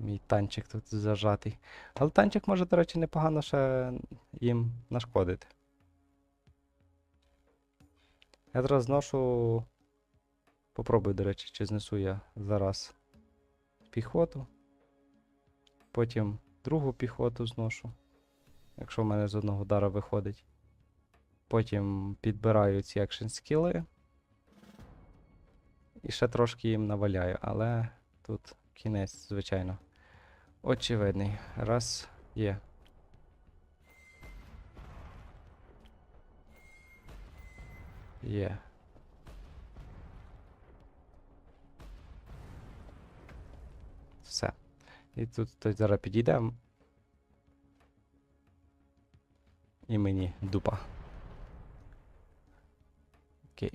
Мій танчик тут зажатий. Але танчик може, до речі, непогано ще їм нашкодити. Я зараз зношу. Попробую, до речі, чи знесу я зараз піхоту. Потім другу піхоту зношу. Якщо в мене з одного удара виходить. Потім підбираю ці екшн скіли. І ще трошки їм наваляю, але тут кінець, звичайно. Очевидний. Раз є. Є. Все. І тут хтось зараз підійде. І мені дупа. Окей.